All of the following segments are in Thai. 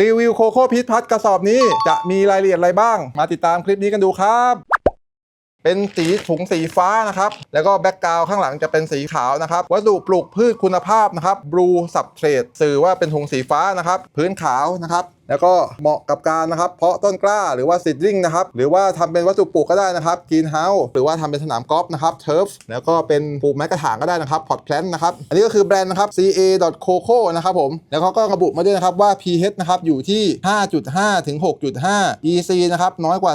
รีวิวโคโค่พีทพัดกระสอบนี้จะมีรายละเอียดอะไรบ้าง มาติดตามคลิปนี้กันดูครับ เป็นสีถุงสีฟ้านะครับ แล้วก็แบ็กกราวข้างหลังจะเป็นสีขาวนะครับ วัสดุปลูกพืชคุณภาพนะครับบลูสับเทรดสื่อว่าเป็นถุงสีฟ้านะครับ พื้นขาวนะครับ แล้วก็เหมาะกับการนะครับ เพาะต้นกล้าหรือว่าซีดริงนะครับ หรือว่าทำเป็นวัสดุปลูกก็ได้นะครับกรีนเฮาส์หรือว่าทำเป็นสนามกอล์ฟนะครับเทิร์ฟแล้วก็เป็นปลูกไม้กระถางก็ได้นะครับพอตแพลนนะครับ อันนี้ก็คือแบรนด์นะครับ ca.coco นะครับผม แล้วเขาก็ระบุมาด้วยนะครับว่า pH นะครับอยู่ที่ 5.5 ถึง 6.5 EC นะครับน้อยกว่า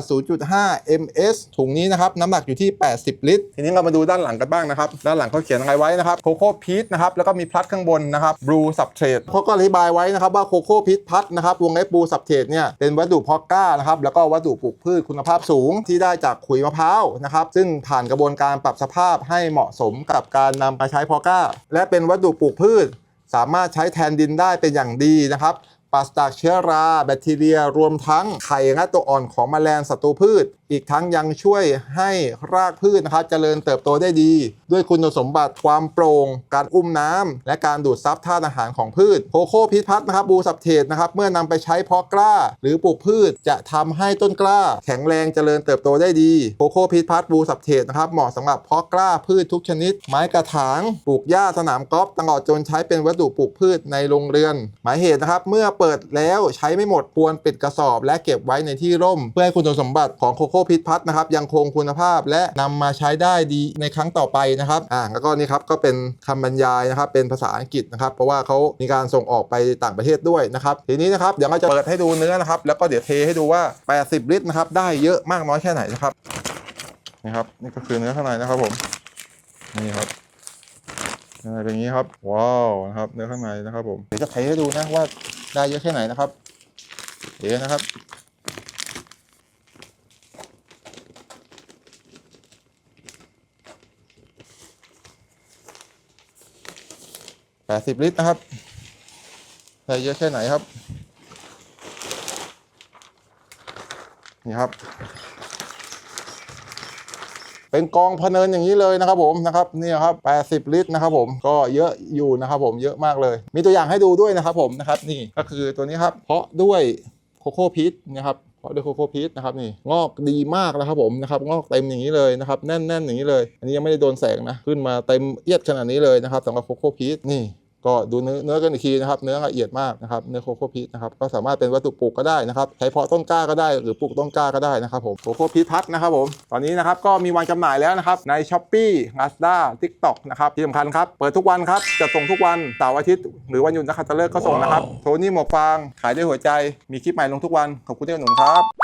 0.5 ms ถุงนี้นะครับน้ำหนักอยู่ที่ 80 ลิตร ทีนี้เรามาดูด้านหลังกันบ้างนะครับ ด้านหลังเขาเขียนอะไรไว้นะครับโคโค่พีทนะครับแล้วก็มีพลัดข้างบนนะครับบลูสับเทรดเขาก็อธิบายไว้นะครับว่าโคโค่พีทพัดนะครับวงเล็ม้ปูสับเทรดเนี่ยเป็นวัสดุเพาะกล้านะครับแล้วก็วัสดุปลูกพืชคุณภาพสูง ที่ได้จากขุยมะพร้าวนะครับซึ่งผ่านกระบวนการปรับสภาพให้เหมาะสมกับการนำไปใช้เพาะกล้า และเป็นวัสดุปลูกพืช สามารถใช้แทนดินได้เป็นอย่างดีนะครับ ปราศจากเชื้อรา แบคทีเรีย รวมทั้งไข่และตัวอ่อนของแมลงศัตรูพืช อีกทั้งยังช่วยให้รากพืชนะครับเจริญเติบโตได้ดี ด้วยคุณสมบัติความโปร่ง การอุ้มน้ำและการดูดซับธาตุอาหารของพืชโคโค่พิษพัฒน์นะครับบูสับเทศนะครับเมื่อนำไปใช้เพาะกล้า หรือปลูกพืชจะทำให้ต้นกล้า แข็งแรงเจริญเติบโตได้ดีโคโค่พิษพัฒน์บูสับเทศนะครับเหมาะสำหรับเพาะกล้าพืชทุกชนิด ไม้กระถางปลูกหญ้าสนามกอล์ฟตลอดจนใช้เป็นวัสดุปลูกพืชในโรงเรือน หมายเหตุนะครับเมื่อเปิดแล้วใช้ไม่หมดควรปิดกระสอบ และเก็บไว้ในที่ร่ม เพื่อให้คุณสมบัติของโคโค่พิษพัฒน์นะครับยังคงคุณภาพและนำมาใช้ได้ดีในครั้งต่อไปนะครับอ่าแล้วก็นี่ครับก็เป็นคำบรรยายนะครับเป็นภาษาอังกฤษนะครับเพราะว่าเขามีการส่งออกไปต่างประเทศด้วยนะครับทีนี้นะครับเดี๋ยวเราจะเปิดให้ดูเนื้อนะครับแล้วก็เดี๋ยวเทให้ดูว่า 80 ลิตรนะครับได้เยอะมากน้อยแค่ไหนนะครับนี่ครับนี่ก็คือเนื้อข้างในนะครับผมนี่ครับข้างในเป็นอย่างนี้ครับ ว้าวนะครับเนื้อข้างในนะครับผมเดี๋ยวจะเทให้ดูนะว่า ได้เยอะแค่ไหนนะครับ เอ๋นะครับ แปดสิบลิตรนะครับ ได้เยอะแค่ไหนครับ นี่ครับ เป็นกองพเนินอย่างนี้เลยนะครับผมนะครับนี่ครับ 80 ลิตรนะครับผมก็เยอะอยู่นะครับผมเยอะมากเลย มีตัวอย่างให้ดูด้วยนะครับผมนะครับนี่ก็คือตัวนี้ครับ เพาะด้วยโคโค่พีชนะครับเพาะด้วยโคโค่พีชนะครับนี่งอกดีมากนะครับผมนะครับงอกเต็มอย่างนี้เลยนะครับแน่นๆอย่างนี้เลย อันนี้ยังไม่ได้โดนแสงนะขึ้นมาเต็มเอียดขนาดนี้เลยนะครับสำหรับโคโค่พีชนี่ ก็ดูเนื้อเนื้อกันอีกทีนะครับ เนื้อละเอียดมากนะครับเนื้อโคโค่พีชนะครับก็สามารถเป็นวัตถุปลูกก็ได้นะครับใช้เพาะต้นกล้าก็ได้หรือปลูกต้นกล้าก็ได้นะครับผมโคโค่พีชพัดนะครับผมตอนนี้นะครับก็มีวันจำหน่ายแล้วนะครับใน s h อ p e e Lazada TikTok นะครับที่สำคัญครับเปิดทุกวันครับจะส่งทุกวันเสาร์อาทิตย์หรือวันหยุดนักขัตฤกษ์ก็ส่งนะครับโทนี่หมวกฟางขายด้วยหัวใจมีคลิปใหม่ลงทุกวันขอบคุณที่อุดหนุนครับ